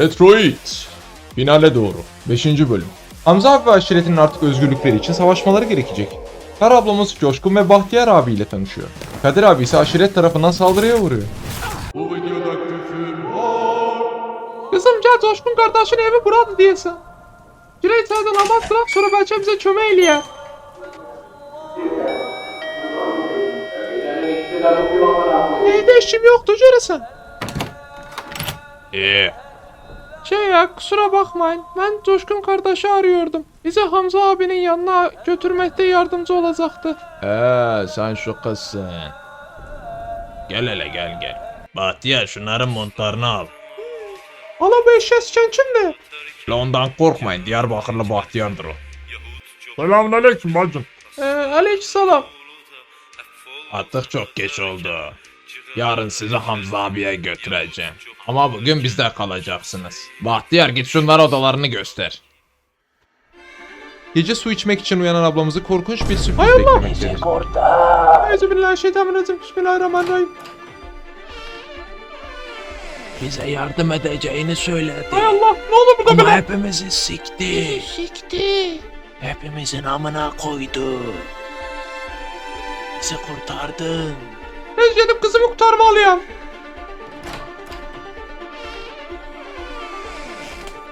Detroit. Finale doğru. 5. bölüm. Hamza abi ve aşiretinin artık özgürlükleri için savaşmaları gerekecek. Kar ablamız Coşkun ve Bahtiyar abiyle tanışıyor. Kadir abi ise aşiret tarafından saldırıya uğruyor. Bu videoda küfür var. Kızım gel Coşkun kardeşin evi buradı diyesin. Cüneyt senden namaz bırak sonra belki bize çömeyliye. Evde işim yoktu göresen. İyi. Şey ya kusura bakmayın. Ben Coşkun kardeşi arıyordum. Bizi Hamza abinin yanına götürmekte yardımcı olacaktı. Ee, sen şu kızsın. Gel hele gel gel. Bahtiyar şunların montlarını al. Ala bu eşeğe sıçan kimdi? La ondan korkmayın Diyarbakırlı Bahtiyar'dır o. Selamünaleyküm bacım. Ee, aleykümselam. Artık çok geç oldu. Yarın sizi Hamza abiye götüreceğim. Ama bugün bizde kalacaksınız. Bahtiyar git şunlara odalarını göster. Gece su içmek için uyanan ablamızı korkunç bir sürpriz beklemektedir. Euzubillahimineşşeytanirracim. Bismillahirrahmanirrahim. Bize yardım edeceğini söyledi. Hay Allah ne olur burada Ama bela. hepimizi sikti. Sikti. Hepimizin amına koydu. Bizi kurtardın. Ben gidip kızımı kurtarmalıyım.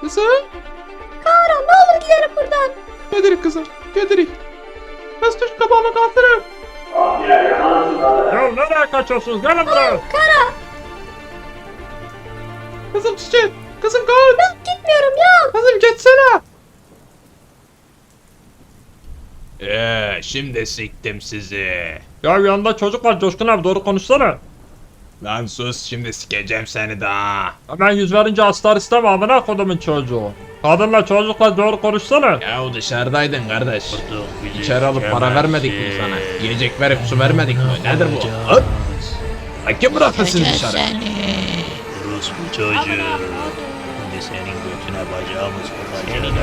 Kızım. Kahraman ne olur gidelim buradan. Gedirik kızım. Gedirik. Kız tuş kabağımı kaldırın. Ya nereye kaçıyorsunuz? Gelin buraya. Kızım çiçek. Kızım kaç. Gitmiyorum ya. Kızım geçsene. Eee şimdi siktim sizi. Ya yanında çocuk var Coşkun abi doğru konuşsana. Lan sus şimdi sikeceğim seni daha. Hemen yüz verince astar isteme amına kodumun çocuğu. Kadınla çocukla doğru konuşsana. Ya o dışarıdaydın kardeş. İçeri alıp para vermedik mi sana? Yiyecek verip su vermedik mi? Nedir bu? Hop! Ha, Kim bıraktı sizi dışarı? Orospu çocuğu. Şimdi senin götüne bacağımı sokacağız.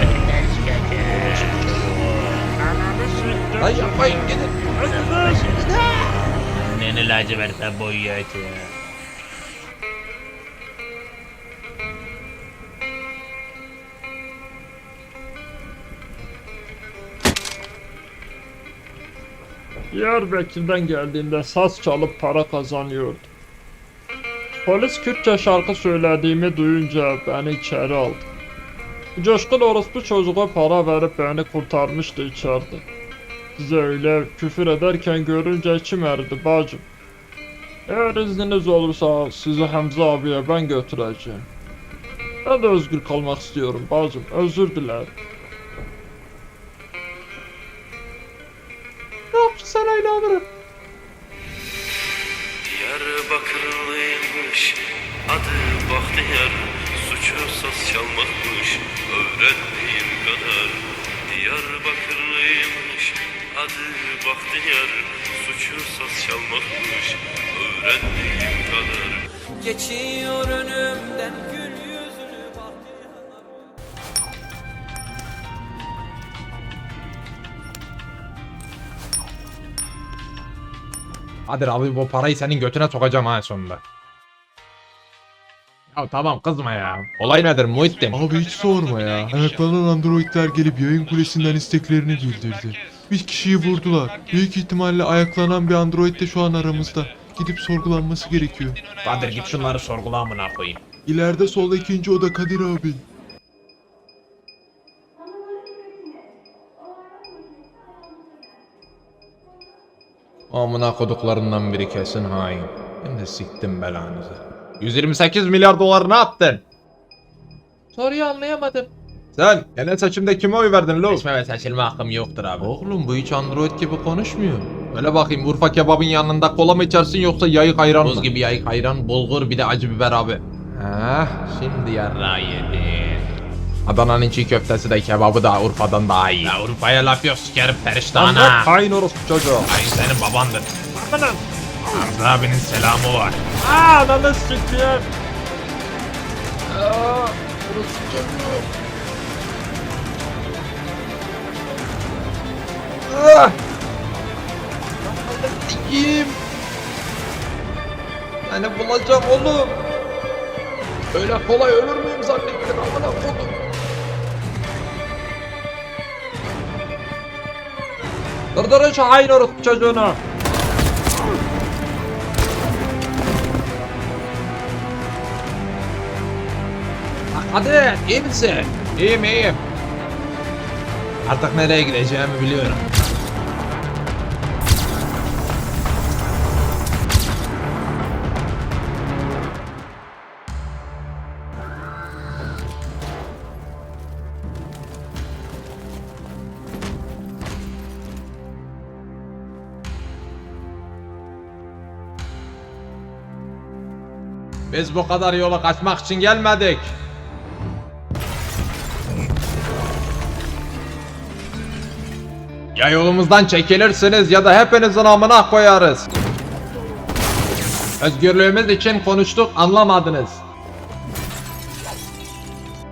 Lan yapmayın gidin. Anneni laciverte boyayacağım. Diyarbakır'dan geldiğimde saz çalıp para kazanıyordu. Polis Kürtçe şarkı söylediğimi duyunca beni içeri aldı. Coşkun orospu çocuğa para verip beni kurtarmıştı içeride. Size öyle küfür ederken görünce içim eridi bacım. Eğer izniniz olursa sizi Hamza abiye ben götüreceğim. Ben de özgür kalmak istiyorum bacım. Özür dilerim. Yok sana inanırım. Diyarbakırlıymış adı Bahtiyar Suçu saz çalmakmış öğrendiğim kadar Diyarbakırlıymış adı Bahtiyar Suçu saz çalmakmış öğrendiğim kadar Geçiyor önümden gül yüzlü bahtiyar Hadi abi bu parayı senin götüne sokacağım ha sonunda. Ya tamam kızma ya. Olay nedir Muhittin? Abi hiç sorma ya. Ayaklanan androidler gelip yayın kulesinden isteklerini bildirdi. Bir kişiyi vurdular. Büyük ihtimalle ayaklanan bir android de şu an aramızda. Gidip sorgulanması gerekiyor. Kadir git şunları sorgula amına koyayım. İleride solda ikinci oda Kadir abi. Amına koduklarından biri kesin hain. Ben de siktim belanızı. 128 milyar dolar ne yaptın? Soruyu anlayamadım. Sen genel seçimde kime oy verdin lo? Seçme ve seçilme hakkım yoktur abi. Oğlum bu hiç android gibi konuşmuyor. Öyle bakayım Urfa kebabın yanında kola mı içersin yoksa yayık ayran mı? Buz gibi yayık ayran, bulgur bir de acı biber abi. Heh, şimdi yarrağı yedin. Adana'nın çiğ köftesi de kebabı da Urfa'dan daha iyi. Ya Urfa'ya laf yok sikerim periştana. Hain orospu çocuğu. Ay senin babandır. Anam. Hamza abinin selamı var. Aa ananı siktir. Kim? Seni bulacağım oğlum. Öyle kolay ölür müyüm zannettin amına kodum. Dırdırın şu hain orospu çocuğunu. Bak hadi iyi misin? İyiyim iyiyim. Artık nereye gideceğimi biliyorum. Biz bu kadar yolu kaçmak için gelmedik. Ya yolumuzdan çekilirsiniz ya da hepinizin amına koyarız. Özgürlüğümüz için konuştuk anlamadınız.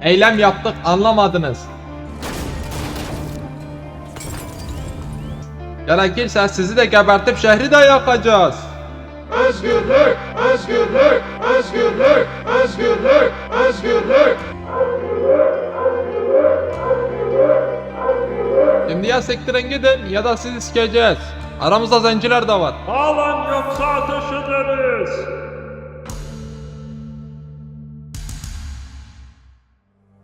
Eylem yaptık anlamadınız. Gerekirse sizi de gebertip şehri de yakacağız. Özgürlük, özgürlük, özgürlük, özgürlük, özgürlük. Şimdi ya sektirin gidin ya da sizi sikeceğiz. Aramızda zenciler de var. Alan yoksa ateş ederiz.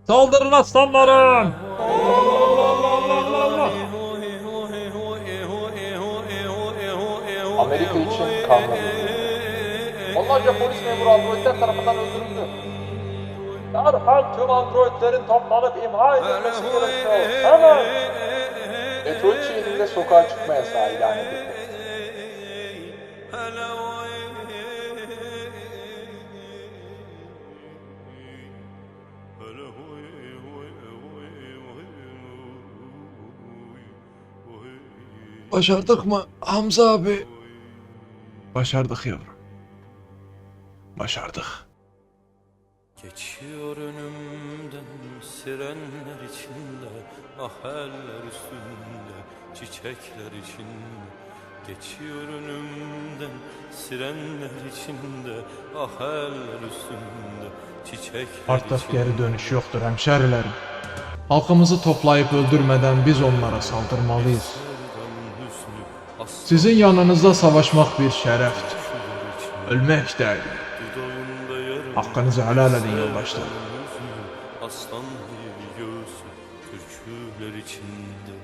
Saldırın aslanlarım. Onlarca polis memuru androidler tarafından öldürüldü. Derhal tüm androidlerin toplanıp imha edilmesi gerekiyor. Hemen. Detroit şehrinde sokağa çıkma yasağı ilan edildi. Başardık mı Hamza abi? Başardık yavrum. Başardık. Geçiyor önümden sirenler içinde Ah eller üstünde çiçekler içinde Geçiyor önümden sirenler içinde Ah eller üstünde çiçekler Artık içinde geri dönüş yoktur hemşerilerim. Halkımızı toplayıp öldürmeden biz onlara saldırmalıyız. Sizin yanınızda savaşmak bir şereftir. Ölmek değil. Hakkınızı helal edin yoldaşlar. Aslan gibi göğsü türküler içinde